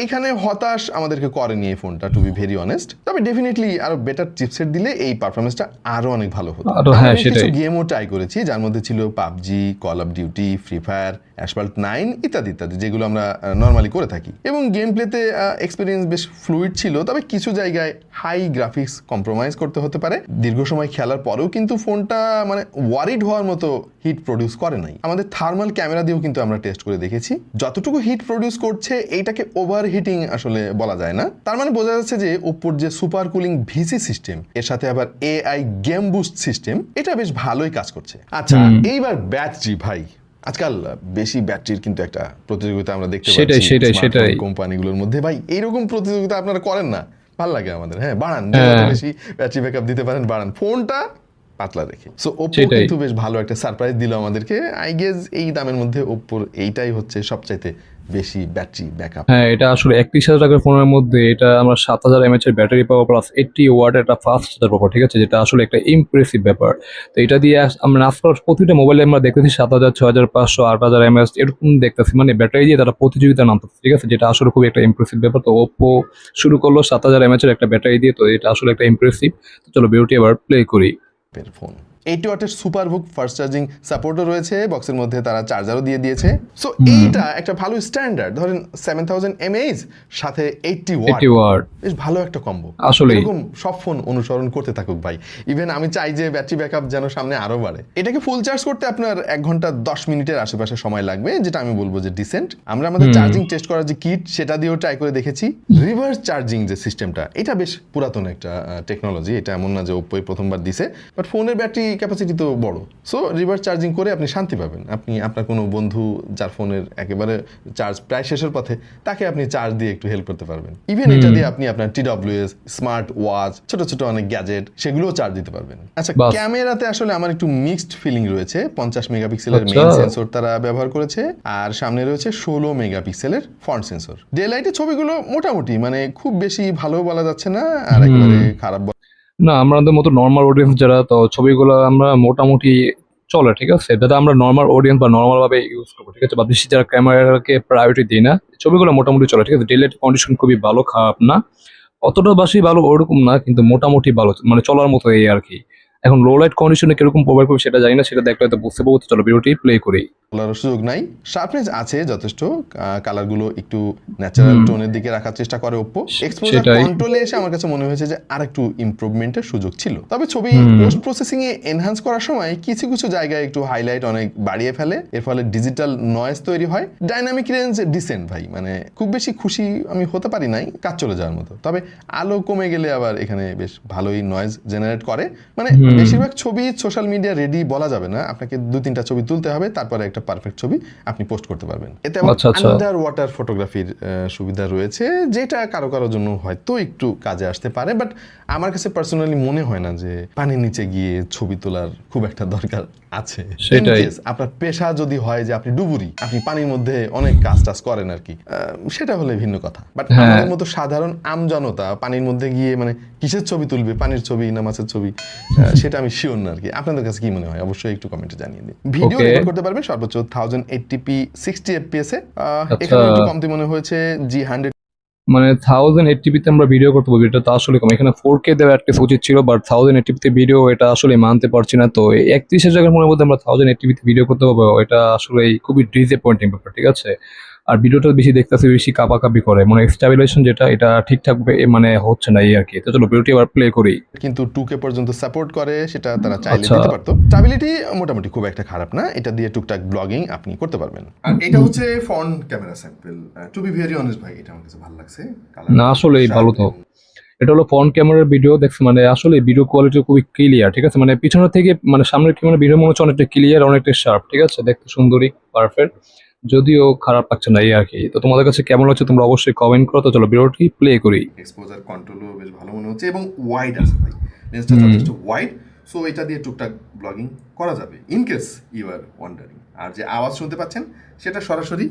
Speaker 2: এইখানে হতাশ আমাদেরকে করেনি এই ফোনটা টু বি ভেরি অনেস্ট তবে ডেফিনেটলি আরও বেটার চিপসেট দিলে এই পারফরমেন্সটা আরও অনেক ভালো হতো।
Speaker 1: আরও হ্যাঁ,
Speaker 2: আমি কিছু গেমও ট্রাই করেছি যার মধ্যে ছিল PUBG call of duty free fire asphalt nine ইত্যাদি ইত্যাদি যেগুলো আমরা নর্মালি করে থাকি। এবং গেম প্লেতে এক্সপিরিয়েন্স বেশ ফ্লুইড ছিল তবে কিছু জায়গায় হাই গ্রাফিক্স কম্প্রোমাইজ করতে হতে পারে। দীর্ঘ সময় খেলার পরেও কিন্তু ফোনটা মানে ওয়ারিড হওয়ার মতো হিট প্রডিউস করে নাই। আমাদের থার্মাল ক্যামেরা দিয়েও কিন্তু আমরা টেস্ট করে দেখেছি। যতটুকু হিট প্রডিউস করছে এইটাকে ওভার হিটিং আসলে বলা যায় না। তার মানে বোঝা যাচ্ছে যে ওপ্পোর যে সুপার কুলিং ভিসি সিস্টেম এর সাথে আবার এআই গেম বুস্ট সিস্টেম এটা বেশ ভালোই কাজ করছে। আচ্ছা এইবার ব্যাটারি ভাই আজকাল বেশি ব্যাটারির কিন্তু একটা প্রতিযোগিতা আমরা দেখতে পাচ্ছি
Speaker 1: সেটাই, সেটাই।
Speaker 2: কোম্পানিগুলোর মধ্যে। ভাই এইরকম প্রতিযোগিতা আপনারা করেন না। ভালো লাগে আমাদের হ্যাঁ বাড়ান
Speaker 1: হ্যাঁ।
Speaker 2: বেশি ব্যাটারি ব্যাকআপ দিতে পারেন বাড়ান। ফোনটা পাতলা রেখে। সো
Speaker 1: সেটাই।
Speaker 2: কিন্তু বেশ ভালো একটা সারপ্রাইজ দিল আমাদেরকে। আই গেস এই দামের মধ্যে ওপ্পোর এইটাই হচ্ছে সবচাইতে বেশি ব্যাটারি ব্যাকআপ
Speaker 1: হ্যাঁ এটা আসলে একত্রিশ হাজার টাকার ফোনের মধ্যে এটা আমরা সাত হাজার এমএচ এর ব্যাটারি পাবো প্লাস এইটটি ওয়াট একটা ফাস্ট চার্জার পাবো ঠিক আছে? যেটা আসলে একটা ইমপ্রেসিভ ব্যাপার। তো এটা দিয়ে আমরা আজকাল প্রতিটা মোবাইলে আমরা দেখতেছি সাত হাজার ছ হাজার পাঁচশো আট হাজার এমএচ এরকম দেখতেছি। মানে ব্যাটারি দিয়ে তারা প্রতিযোগিতা নামতেছে ঠিক আছে? যেটা আসলে খুবই একটা ইমপ্রেসিভ ব্যাপার। তো ওপ্পো শুরু করল সাত হাজার এমএচ এর একটা ব্যাটারি দিয়ে তো এটা আসলে একটা ইমপ্রেসিভ তো চলো বিউটি এবার প্লে করি।
Speaker 2: ফোন এইটি ওয়াটের সুপার বুক ফার্স্ট চার্জিং সাপোর্টও রয়েছে বক্সের মধ্যে তারা চার্জারও দিয়ে দিয়েছে। সো এইটা একটা ভালো স্ট্যান্ডার্ড ধরেন seven thousand M H eighty watt বেশ ভালো একটা কম্বো
Speaker 1: আসলেই।
Speaker 2: এরকম সব ফোন অনুসরণ করতে থাকুক ভাই। ইভেন আমি চাই যে ব্যাটারি ব্যাকআপ যেন সামনে আরও বাড়ে। এটাকে ফুল চার্জ করতে আপনার এক ঘণ্টা দশ মিনিটের আশেপাশে সময় লাগবে যেটা আমি বলব যে ডিসেন্ট আমরা আমাদের চার্জিং টেস্ট করার যে কিট সেটা দিয়েও ট্রাই করে দেখেছি। রিভার্স চার্জিং যে সিস্টেমটা এটা বেশ পুরাতন একটা টেকনোলজি এটা এমন না যে ওপ্পোই প্রথমবার দিছে। বাট ফোনের ব্যাটারি ক্যাপাসিটি তো বড়। সো রিভার্স চার্জিং করে আপনি শান্তি পাবেন। আপনি আপনার কোনো বন্ধু যার ফোনের একেবারে চার্জ প্রায় শেষের পথে তাকে আপনি চার্জ দিয়ে একটু হেল্প করতে পারবেন। ইভেন এটা দিয়ে আপনি আপনার টিডব্লিউএস স্মার্ট ওয়াচ ছোট ছোট অনেক গ্যাজেট সেগুলোও চার্জ দিতে পারবেন। আচ্ছা ক্যামেরাতে আসলে আমার একটু মিক্সড ফিলিং রয়েছে। পঞ্চাশ মেগাপিক্সেলের মেইন। সেন্সর তারা ব্যবহার করেছে আর সামনে রয়েছে ষোলো মেগাপিক্সেলের ফ্রন্ট সেন্সর ডে লাইটের ছবিগুলো মোটামুটি মানে খুব বেশি ভালো বলা যাচ্ছে না আর একেবারে খারাপ বলা
Speaker 1: না আমাদের মতো নর্মাল অডিয়েন্স যারা, তো ছবিগুলো আমরা মোটামুটি চলে, ঠিক আছে? দাদা আমরা নর্মাল অডিয়েন্স বা নর্মাল ভাবে ইউজ করব, ঠিক আছে? বা বেশি যারা ক্যামেরাকে প্রায়োরিটি দিই না, ছবিগুলো মোটামুটি চলে, ঠিক আছে? ডিলেট কন্ডিশন খুবই ভালো, খারাপ না। অতটা বাসি ভালো ওরকম না, কিন্তু মোটামুটি ভালো মানে চলার মতো এই আর কি। এখন লো লাইট কন্ডিশনে কীরকম প্রোভাইড করবে সেটা জানি না সেটা দেখলে হয়তো বুঝতে পারব। চলো ভিডিওটি প্লে করি।
Speaker 2: বলার সুযোগ নাই। শার্পনেস আছে যথেষ্ট। কালারগুলো একটু ন্যাচারাল। টোনের দিকে রাখার চেষ্টা করে ওপ্পো এক্সপোজার কন্ট্রোলে এসে আমার কাছে মনে হয়েছে যে আরেকটু ইমপ্রুভমেন্টের সুযোগ ছিল। তবে ছবি পোস্ট প্রসেসিং এ এনহান্স করার সময় কিছু কিছু জায়গায় একটু হাইলাইট অনেক বাড়িয়ে ফেলে। এর ফলে ডিজিটাল নয়েজ তৈরি হয়। ডাইনামিক রেঞ্জ ডিসেন্ট ভাই মানে খুব বেশি খুশি আমি হতে পারি নাই কাজ চলে যাওয়ার মতো। তবে আলো কমে গেলে আবার এখানে বেশ ভালোই নয়েজ জেনারেট করে। মানে। বেশিরভাগ ছবি সোশ্যাল মিডিয়া রেডি বলা যাবে না আপনাকে দু তিনটা ছবি তুলতে হবে তারপরে একটা পারফেক্ট ছবি আপনি পোস্ট করতে পারবেন এতে। আন্ডার ওয়াটার ফটোগ্রাফির সুবিধা রয়েছে যেটা কারও কারও জন্য হয়তো একটু কাজে আসতে পারে বাট আমার কাছে পার্সোনালি মনে হয় না যে পানির নিচে গিয়ে ছবি তোলার খুব একটা দরকার আছে
Speaker 1: সেটাই।
Speaker 2: আপনার পেশা যদি হয় যে আপনি ডুবুরি আপনি পানির মধ্যে অনেক কাজ টাজ করেন আর কি সেটা হলে ভিন্ন কথা বাট
Speaker 1: হ্যাঁ।
Speaker 2: আমাদের মতো সাধারণ আমজনতা পানির মধ্যে গিয়ে মানে কিসের ছবি তুলবে? পানির ছবি না মাছের ছবি? [LAUGHS] সেটা আমি শিওর না আর কি। আপনাদের কাছে কি মনে হয়? অবশ্যই একটু কমেন্টে জানিয়ে দিন। ভিডিও রেকর্ড করতে পারবেন সর্বোচ্চ thousand eighty p sixty FPS এ।
Speaker 1: আচ্ছা।
Speaker 2: এখানে একটু কমতি মনে হয়েছে জি হান্ড্রেড
Speaker 1: মানে থাউজেন্ড এইটটিপিতে আমরা ভিডিও করতে পারব। এটা তো আসলে কম। এখানে ফোর কে দেওয়া একটা উচিত ছিল বাট থাউজেন্ড এইটটিপিতে ভিডিও এটা আসলে মানতে পারছি না। তো একত্রিশ হাজার মনের মধ্যে আমরা থাউজেন্ড এইটটিপিতে ভিডিও করতে পারব। এটা আসলে খুবই ডিসঅ্যাপয়েন্টিং ব্যাপার ঠিক আছে? আর ভিডিওটা বেশি দেখতেছে বেশি কাপাকাপি করে। মানে স্টেবিলাইজেশন যেটা এটা ঠিকঠাক মানে হচ্ছে না এই আর কি। তো চলো ভিডিওটি আবার প্লে করি।
Speaker 2: কিন্তু টু কে পর্যন্ত সাপোর্ট করে সেটা তারা চাইলে
Speaker 1: আচ্ছা।
Speaker 2: দিতে পারতো। স্টাবিলিটি মোটামুটি খুব একটা খারাপ না। এটা দিয়ে টুকটাক ব্লগিং আপনি করতে পারবেন। আর এটা হচ্ছে front camera sample to be very honest ভাই এটা আমার কাছে ভালো লাগছে।
Speaker 1: না, আসলেই ভালো তো। এটা হলো ফ্রন্ট ক্যামেরার ভিডিও দেখছি? মানে আসলে ভিডিও কোয়ালিটি খুবই ক্লিয়ার ঠিক আছে? মানে পিছনের থেকে মানে সামনের ক্যামেরা ভিডিও মনে হচ্ছে অনেকটা ক্লিয়ার অনেকটা শার্প ঠিক আছে? দেখতে সুন্দরী পারফেক্ট যদিও খারাপ লাগছে না এই আর কি তো তোমাদের কাছে কেমন লাগছে তোমরা অবশ্যই কমেন্ট করো। তো চলো ভিডিওটি প্লে করি।
Speaker 2: এক্সপোজার কন্ট্রোলও বেশ ভালো মনে হচ্ছে এবং ওয়াইড আছে ভাই। লেন্সটা যথেষ্ট ওয়াইড সো এটা দিয়ে টুকটাক ব্লগিং করা যাবে in case you are wondering আর যে আওয়াজ শুনতে পাচ্ছেন সেটা সরাসরি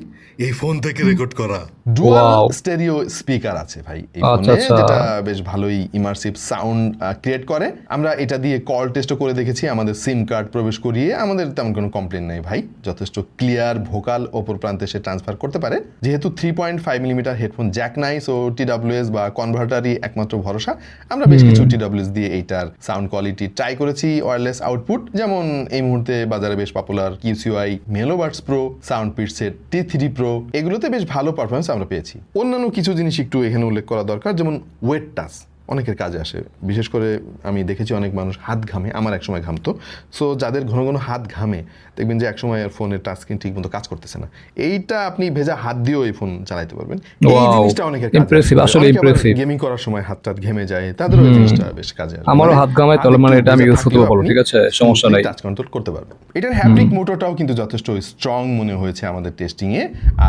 Speaker 2: এই ফোন থেকে রেকর্ড করা। ডুয়াল স্টেরিও স্পিকার আছে ভাই এই
Speaker 1: আচ্ছা,
Speaker 2: ফোনে
Speaker 1: আচ্ছা।
Speaker 2: যেটা বেশ ভালোই ইমার্সিভ সাউন্ড ক্রিয়েট করে। আমরা এটা দিয়ে কল টেস্টও করে দেখেছি আমাদের সিম কার্ড প্রবেশ করিয়ে আমাদের তেমন কোনো কমপ্লেন নাই ভাই। যথেষ্ট ক্লিয়ার ভোকাল ওপর প্রান্তে সে ট্রান্সফার করতে পারে। যেহেতু three point five millimetre headphone jack নাই সো টিডাব্লিউএস বা কনভার্টারই একমাত্র ভরসা। আমরা বেশ কিছু টিডাব্লিউএস দিয়ে এইটার সাউন্ড কোয়ালিটি ট্রাই করেছি ওয়্যারলেস আউটপুট যেমন এই মুহূর্তে বাজারে বেশ popular QCY MeloBuds pro SoundPEATS T three pro এগুলোতে বেশ ভালো পারফরমেন্স আমরা পেয়েছি। অন্যান্য কিছু জিনিস একটু এখানে উল্লেখ করা দরকার, যেমন ওয়েট টাচ অনেকের কাজে আসে। বিশেষ করে আমি দেখেছি অনেক মানুষ হাত ঘামে আমার এক সময় ঘামতো। সো যাদের ঘন ঘন হাত ঘামে দেখবেন যে একসময় ফোনের টাচ স্ক্রিন ঠিক মতো কাজ করতেছে না। এইটা আপনি ভেজা হাত দিয়েও এই ফোন চালাতে পারবেন। এই জিনিসটা অনেকের
Speaker 1: impressive, আসলে impressive.
Speaker 2: গেমিং করার সময় হাত টাত ঘেমে যায় তাদেরও এই জিনিসটা বেশ কাজে আসবে
Speaker 1: আমারও
Speaker 2: মানে
Speaker 1: হাত ঘামায় তাহলে মানে এটা আমি ইউজ করতে পারব ঠিক আছে? সমস্যা নাই।
Speaker 2: টাচ কন্ট্রোল করতে পারবেন। এটার হ্যাপটিক মোটরটাও কিন্তু যথেষ্ট স্ট্রং মনে হয়েছে আমাদের টেস্টিং এ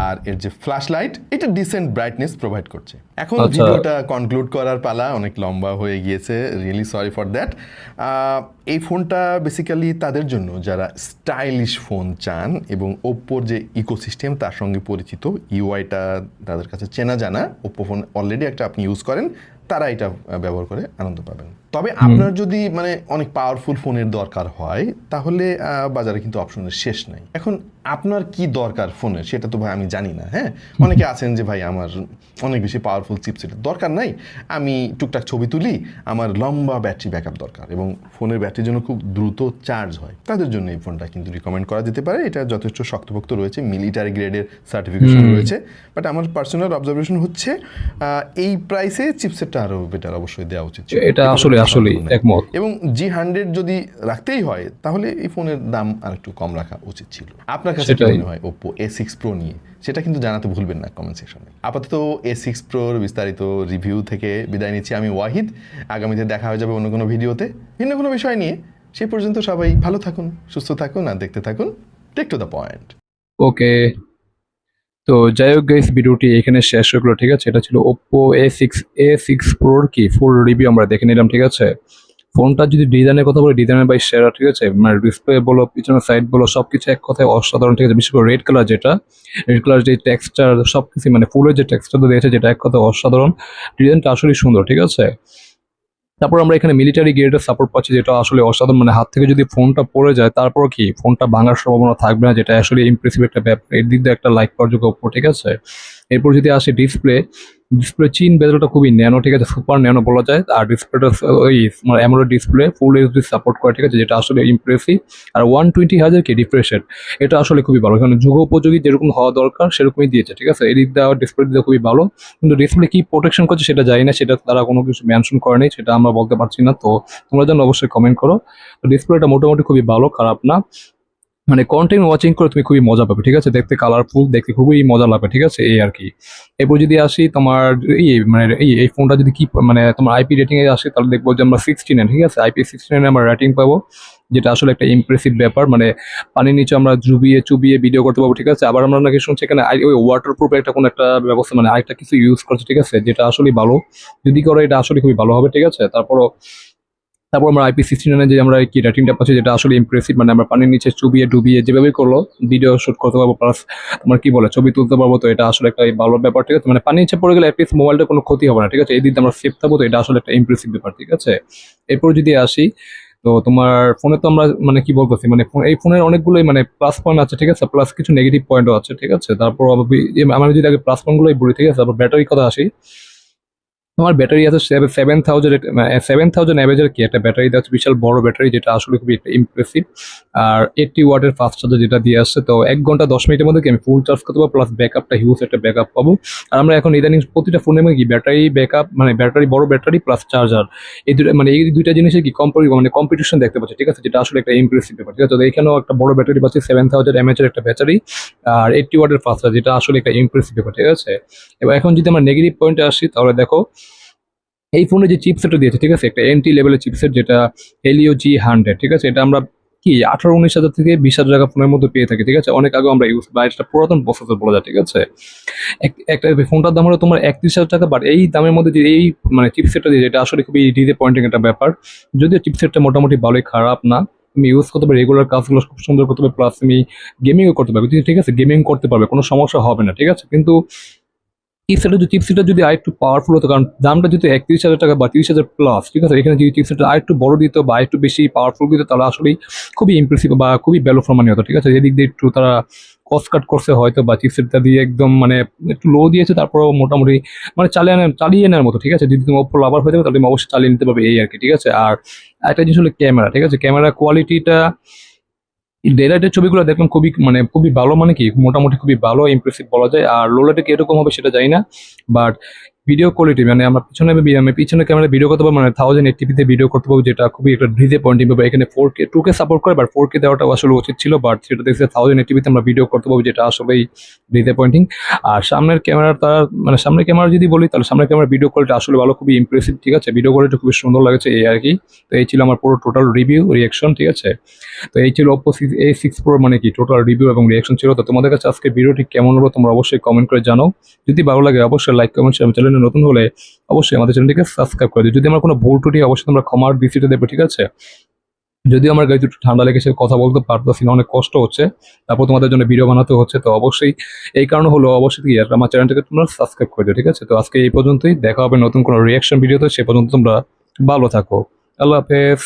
Speaker 2: আর এর যে ফ্ল্যাশ লাইট এটা ডিসেন্ট ব্রাইটনেস প্রোভাইড করছে। এখন
Speaker 1: আচ্ছা।
Speaker 2: ভিডিওটা কনক্লুড করার পালা অনেক লম্বা হয়ে গিয়েছে রিয়েলি সরি ফর দ্যাট এই ফোনটা বেসিক্যালি তাদের জন্য যারা স্টাইলিশ ফোন চান এবং ওপ্পোর যে ইকোসিস্টেম তার সঙ্গে পরিচিত ইউআইটা তাদের কাছে চেনা জানা ওপ্পো ফোন অলরেডি একটা আপনি ইউজ করেন তারা এটা ব্যবহার করে আনন্দ পাবেন। তবে আপনার যদি মানে অনেক পাওয়ারফুল ফোনের দরকার হয় তাহলে বাজারে কিন্তু অপশনের শেষ নাই। এখন আপনার কি দরকার ফোনের সেটা তো ভাই আমি জানি না হ্যাঁ? অনেকে আছেন যে ভাই আমার অনেক বেশি পাওয়ারফুল চিপসেটের দরকার নাই আমি টুকটাক ছবি তুলি আমার লম্বা ব্যাটারি ব্যাকআপ দরকার এবং ফোনের ব্যাটারির জন্য খুব দ্রুত চার্জ হয়। তাদের জন্য এই ফোনটা কিন্তু রিকমেন্ড করা যেতে পারে। এটা যথেষ্ট শক্তপোক্ত রয়েছে মিলিটারি গ্রেডের সার্টিফিকেশন রয়েছে। বাট আমার পার্সোনাল অবজারভেশন হচ্ছে এই প্রাইসে চিপসেটটা আরও বেটার অবশ্যই দেওয়া উচিত
Speaker 1: এটা আসলে
Speaker 2: নেই।
Speaker 1: একমত।
Speaker 2: এবং জি হান্ড্রেড যদি রাখতেই হয় তাহলে এই ফোনের দাম আর একটু কম রাখা উচিত ছিল। আপনার কাছে কি মনে হয় ওপ্পো এ সিক্স প্রো নিয়ে? সেটা কিন্তু জানাতে ভুলবেন না কমেন্ট সেকশনে আপাতত এ সিক্স প্রোর বিস্তারিত রিভিউ থেকে বিদায় নিচ্ছি আমি ওয়াহিদ আগামীতে দেখা হয়ে যাবে অন্য কোনো ভিডিওতে। ভিন্ন কোনো বিষয় নিয়ে। সে পর্যন্ত সবাই ভালো থাকুন সুস্থ থাকুন আর দেখতে থাকুন tech to the point
Speaker 1: okay তো যাই হোক গাইস ভিডিওটি এখানে শেষ হয়ে গেলো ঠিক আছে? এটা ছিল Oppo A six A six প্রোর কি? ফুল রিভিউ আমরা দেখে নিলাম, ঠিক আছে? ফোনটা যদি ডিজাইনের কথা বলি, ডিজাইনের বাই সেরা, ঠিক আছে? মানে ডিসপ্লে বলো পিছনের সাইড বলো সব কিছু এক কথায় অসাধারণ, ঠিক আছে? বিশেষ করে রেড কালার যেটা রেড কালার যে টেক্সচার সব কিছু মানে ফুলের যে টেক্সচার দিয়েছে যেটা এক কথায় অসাধারণ। ডিজাইনটা আসলেই সুন্দর, ঠিক আছে? তারপর আমরা এখানে মিলিটারি গ্রেডের সাপোর্ট পাচ্ছি, যেটা আসলে অসাধারণ। মানে হাত থেকে যদি ফোনটা পড়ে যায় তারপর কি ফোনটা ভাঙার সম্ভাবনা থাকবে না, যেটা আসলে ইমপ্রেসিভ একটা ব্যাপার। এর দিক দিয়ে একটা লাইক পাওয়ার যোগ্য, ঠিক আছে? এরপর যদি আসে ডিসপ্লে ডিসপ্লে চিন বেজলটা খুবই ন্যানো, ঠিক আছে? সুপার ন্যানো বলা যায়। আর ডিসপ্লেটা ওই AMOLED display full HD support করে, ঠিক আছে? যেটা আসলে ইমপ্রেসিভ আর ওয়ান টোয়েন্টি হাজার কে রিফ্রেশের এটা আসলে খুবই ভালো। এখানে যুগ উপযোগী যেরকম হওয়া দরকার, সেরকমই দিয়েছে, ঠিক আছে? এদিক দেওয়া ডিসপ্লে দিয়ে খুবই ভালো। কিন্তু ডিসপ্লে কি প্রোটেকশন করছে সেটা জানি না, সেটা তারা কোনো কিছু মেনশন করেনি সেটা আমরা বলতে পারছি না। তো তোমরা যেন অবশ্যই কমেন্ট করো। তো ডিসপ্লেটা মোটামুটি খুবই ভালো, খারাপ না। মানে কন্টেন্ট ওয়াচিং করে তুমি খুবই মজা পাবে, ঠিক আছে? দেখতে কালারফুল দেখতে খুবই মজা লাগবে, ঠিক আছে? এই আর কি। এরপর যদি আসি তোমার এই মানে এই এই ফোনটা যদি কি মানে তোমার আইপি রেটিং এ আসে, তাহলে দেখব যে আমরা সিক্সটি নাইন ঠিক আছে? আইপি সিক্সটি নাইনে আমরা রেটিং পাবো, যেটা আসলে একটা ইমপ্রেসিভ ব্যাপার। মানে পানির নিচে আমরা জুবিয়ে চুবিয়ে ভিডিও করতে পারব ঠিক আছে? আবার আমরা নাকি শুনছি এখানে ওই ওয়াটার প্রুফ একটা কোনো একটা ব্যবস্থা মানে আরেকটা কিছু ইউজ করছে, ঠিক আছে? যেটা আসলে ভালো। যদি করো, এটা আসলে খুবই ভালো হবে, ঠিক আছে? তারপরও তারপর আমরা আইপি সিক্সটি নাইনে যে আমরা কি রেটিংটা পাচ্ছি, যেটা আসলে ইমপ্রেসিভ মানে আমরা পানির নিচে চুবিয়ে ডুবিয়ে যেভাবে করল ভিডিও শুট করতে পারব প্লাস তোমার কি বলে, ছবি তুলতে পারব, তো এটা আসলে একটা ভালো ব্যাপার, ঠিক আছে? মানে পানির নিচে পড়ে গেলে অ্যাটলিস্ট মোবাইলটা কোনো ক্ষতি হবে না, ঠিক আছে? এই দিক আমরা সেফ থাকব তো এটা আসলে একটা ইমপ্রেসিভ ব্যাপার, ঠিক আছে? এরপর যদি আসি, তো তোমার ফোনে তো আমরা মানে কি বলতেছি মানে এই ফোনের অনেকগুলোই মানে প্লাস পয়েন্ট আছে, ঠিক আছে? প্লাস কিছু নেগেটিভ পয়েন্টও আছে, ঠিক আছে? তারপর আবার- আমরা যদি আগে প্লাস পয়েন্টগুলোই বলি, ঠিক আছে? তারপর ব্যাটারির কথা আসি তোমার ব্যাটারি আছে সেভেন থাউজেন্ড সেভেন থাউজেন্ড অ্যাভেজের কি? একটা ব্যাটারি দেওয়া আছে, বিশাল বড় ব্যাটারি যেটা আসলে খুবই একটা ইমপ্রেসিভ আর এইটটি ওয়াটের ফাস্ট চার্জার যেটা দিয়ে আসছে তো এক ঘণ্টা দশ মিনিটের মধ্যে কি আমি ফুল চার্জ করতে পারব? প্লাস ব্যাকআপটা হিউজ একটা ব্যাকআপ পাবো। আর আমরা এখন ইদানিং প্রতিটা ফোনের মধ্যে কি ব্যাটারি ব্যাকআপ মানে ব্যাটারি, বড় ব্যাটারি প্লাস চার্জার এই দুটো মানে এই দুইটা জিনিসের কি কম্পারি মানে কম্পিটিশন দেখতে পাচ্ছি, ঠিক আছে? যেটা আসলে একটা ইমপ্রেসিভ ব্যাপার, ঠিক আছে? তো এখানেও একটা বড় ব্যাটারি পাচ্ছি সেভেন থাউজেন্ড এমএচের একটা ব্যাটারি। আর এইটটি ওয়াটের ফাস্ট চার্জ যেটা আসলে একটা ইমপ্রেসিভ ব্যাপার, ঠিক আছে? এবার এখন যদি আমরা নেগেটিভ পয়েন্টে আসি, তাহলে দেখো এই ফোনে যে চিপসেটটা দিয়েছে, ঠিক আছে? একটা এন্ট্রি লেভেলের চিপসেট যেটা এলিও জি হান্ড্রেড ঠিক আছে? এটা আমরা কি, আঠারো, উনিশ হাজার থেকে বিশ হাজার টাকা ফোনের মধ্যে পেয়ে থাকি, ঠিক আছে? অনেক আগে আমরা ইউজ বা এটা পুরাতন প্রসেসর বলা যায়, ঠিক আছে? এক- একটা ফোনটার দাম হলো তোমার একত্রিশ হাজার টাকা বাট এই দামের মধ্যে যে এই মানে চিপসেটটা দিয়েছে, এটা আসলে খুবই ডিজে পয়েন্টিং একটা ব্যাপার। যদিও চিপসেটটা মোটামুটি ভালোই খারাপ না, তুমি ইউজ করতে পারবে রেগুলার কাজগুলো খুব সুন্দর করতে পারবে প্লাস তুমি গেমিংও করতে পারবে, ঠিক আছে? গেমিং করতে পারবে, কোনো সমস্যা হবে না, ঠিক আছে? কিন্তু চিপসেটটা যদি চিপসেটটা যদি আরেকটু পাওয়ারফুল হতো, কারণ দামটা যদি একত্রিশ হাজার টাকা বা তিরিশ হাজার প্লাস ঠিক আছে? এখানে যদি চিপসেটটা আরেকটু বড় দিত বা একটু বেশি পাওয়ারফুল দিত, তাহলে আসলেই খুবই ইমপ্রেসিভ বা খুবই ভ্যালু ফর মানি হতো, ঠিক আছে? এদিক দিয়ে একটু তারা কস্ট কাট করছে হয়তো বা চিপসেটটা দিয়ে একদম মানে একটু লো দিয়েছে, তারপরেও মোটামুটি মানে চালিয়ে নেওয়ার চালিয়ে নেওয়ার মতো, ঠিক আছে? যদি তুমি ওপর লাভার হয়ে যাবে তাহলে তুমি অবশ্যই চালিয়ে নিতে পারবে, এই আর কি, ঠিক আছে? আর একটা জিনিস হলো ক্যামেরা ঠিক আছে? ক্যামেরা কোয়ালিটিটা ডেলাইটের ছবিগুলো দেখলাম খুবই মানে খুবই ভালো মানে কি, মোটামুটি খুবই ভালো ইমপ্রেসিভ বলা যায়। আর লোলাইটে কীরকম হবে সেটা জানি না বাট ভিডিও কোয়ালিটি মানে আমরা পিছনে আমি পিছনে ক্যামেরা ভিডিও করতে পারব মানে থাউজেন্ড এইটিপিতে ভিডিও করতে পারব, যেটা খুবই একটা ডিজে পয়েন্টিং ব্যাপার। এখানে four K two K support করে বাট ফোর কে দেওয়াটা আসলে উচিত ছিল বাট সেটা দেখছে থাউজেন্ড এইটিপিতে আমরা ভিডিও করতে পারব, যেটা আসলেই ডিজে পয়েন্টিং আর সামনের ক্যামেরা তার মানে সামনের ক্যামেরা যদি বলি, তাহলে সামনের ক্যামেরা ভিডিও কোয়ালিটি আসলে ভালো, খুবই ইমপ্রেসিভ ঠিক আছে? ভিডিও কোয়ালিটি খুবই সুন্দর লাগছে এই আর কি। তো এই ছিল আমার পুরো টোটাল রিভিউ রিয়াকশন ঠিক আছে? তো এই ছিল Oppo Oppo A six pro মানে কি টোটাল রিভিউ এবং রিয়াকশন ছিল। তো তোমাদের কাছে আজকে ভিডিওটি কেমন হলো, তোমরা অবশ্যই কমেন্ট করে জানাও। যদি ভালো লাগে, অবশ্যই লাইক কমেন্ট শেয়ার চ্যানেলে নতুন হলে অবশ্যই আমাদের চ্যানেলটিকে সাবস্ক্রাইব করে দিও। যদি আমার কোনো ভুল টুটি অবশ্যই তোমরা ক্ষমার দৃষ্টিতে দেবে, ঠিক আছে? যদিও আমার গাড়িতে একটু ঠান্ডা লেগেছে, কথা বলতে পারতেছি না অনেক কষ্ট হচ্ছে। তারপর তোমাদের জন্য ভিডিও বানাতে হচ্ছে, তো অবশ্যই এই কারণে হলো, অবশ্যই কি আমার চ্যানেলটাকে তোমরা সাবস্ক্রাইব করে দিও, ঠিক আছে? তো আজকে এই পর্যন্তই, দেখা হবে নতুন কোনো রিয়াকশন ভিডিওতে সে পর্যন্ত তোমরা ভালো থাকো। আল্লাহ হাফেজ।